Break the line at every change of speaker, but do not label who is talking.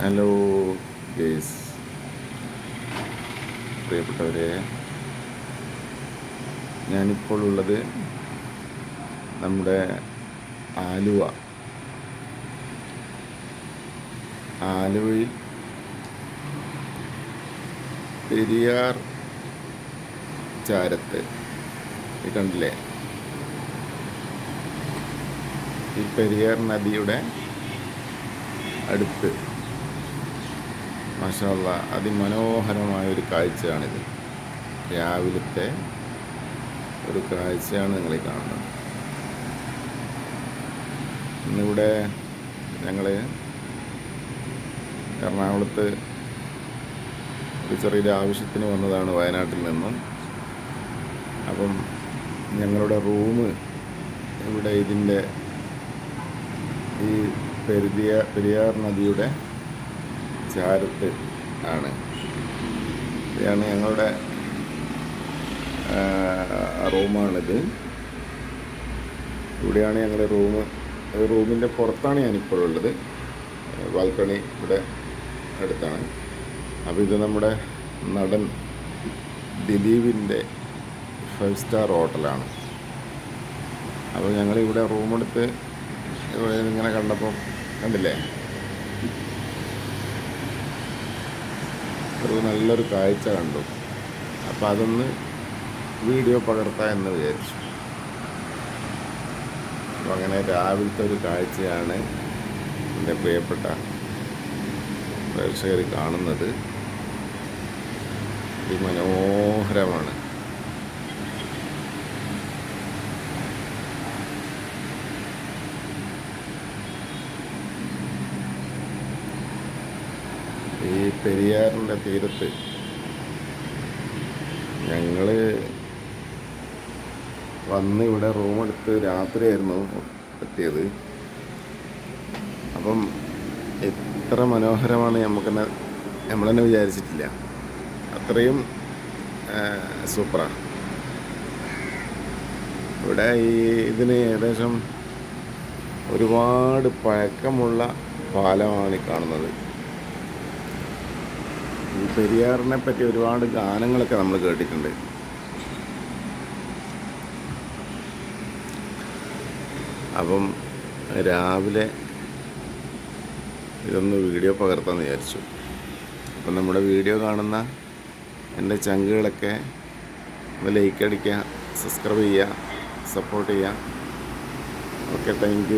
Hello guys പ്രിയപ്പെട്ടവരെ ഞാനിപ്പോൾ ഉള്ളത് നമ്മുടെ ആലുവ. ആലുവയിൽ പെരിയാർ ചാരത്ത്. കണ്ടില്ലേ? ഈ പെരിയാർ നദിയുടെ അടുത്ത്. മാഷാല്ല അതിമനോഹരമായ ഒരു കാഴ്ചയാണിത്. രാവിലത്തെ ഒരു കാഴ്ചയാണ് നിങ്ങൾ കാണുന്നത്. ഇന്നിവിടെ ഞങ്ങൾ എറണാകുളത്ത് ഒരു ചെറിയൊരു ആവശ്യത്തിന് വന്നതാണ് വയനാട്ടിൽ നിന്നും. അപ്പം ഞങ്ങളുടെ റൂം ഇവിടെ ഇതിന്റെ ഈ പെരുതിയ പെരിയാർ നദിയുടെ ചാരത്ത് ആണ്. ഇതാണ് ഞങ്ങളുടെ റൂമാണിത്. ഇവിടെയാണ് ഞങ്ങളുടെ റൂം. റൂമിന്റെ പുറത്താണ് ഞാനിപ്പോൾ ഉള്ളത്. ബാൽക്കണി ഇവിടെ അടുത്താണ്. അപ്പോൾ ഇത് നമ്മുടെ നടൻ ദിലീപിന്റെ ഫൈവ് സ്റ്റാർ ഹോട്ടലാണ്. അപ്പോൾ ഞങ്ങളിവിടെ റൂമെടുത്ത് ഇങ്ങനെ കണ്ടപ്പോൾ കണ്ടില്ലേ? ഒരു നല്ലൊരു കാഴ്ച കണ്ടു. അപ്പോൾ അതൊന്ന് വീഡിയോ പകർത്താം എന്ന് വിചാരിച്ചു. അപ്പോൾ അങ്ങനെ രാവിലത്തെ ഒരു കാഴ്ചയാണ് എന്റെ പ്രിയപ്പെട്ട പ്രേക്ഷകർ കാണുന്നത്. അതിമനോഹരമാണ് ഈ പെരിയാറിന്റെ തീരത്ത് ഞങ്ങൾ വന്ന് ഇവിടെ റൂമെടുത്ത് രാത്രിയായിരുന്നു എത്തിയത്. അപ്പം എത്ര മനോഹരമാണ് നമുക്കെന്നെ നമ്മളെന്നെ വിചാരിച്ചിട്ടില്ല. അത്രയും സൂപ്പറാണ് ഇവിടെ ഈ ഇതിന് ഏകദേശം ഒരുപാട് പഴക്കമുള്ള പാലമാണ് കാണുന്നത്. പെരിയാറിനെ പറ്റി ഒരുപാട് ഗാനങ്ങളൊക്കെ നമ്മൾ കേട്ടിട്ടുണ്ട്. അപ്പം രാവിലെ ഇതൊന്ന് വീഡിയോ പകർത്താമെന്ന് വിചാരിച്ചു. അപ്പം നമ്മുടെ വീഡിയോ കാണുന്ന എന്റെ ചങ്കുകളൊക്കെ ഒന്ന് ലൈക്ക് അടിക്കുക സബ്സ്ക്രൈബ് ചെയ്യുക സപ്പോർട്ട് ചെയ്യുക. Okay thank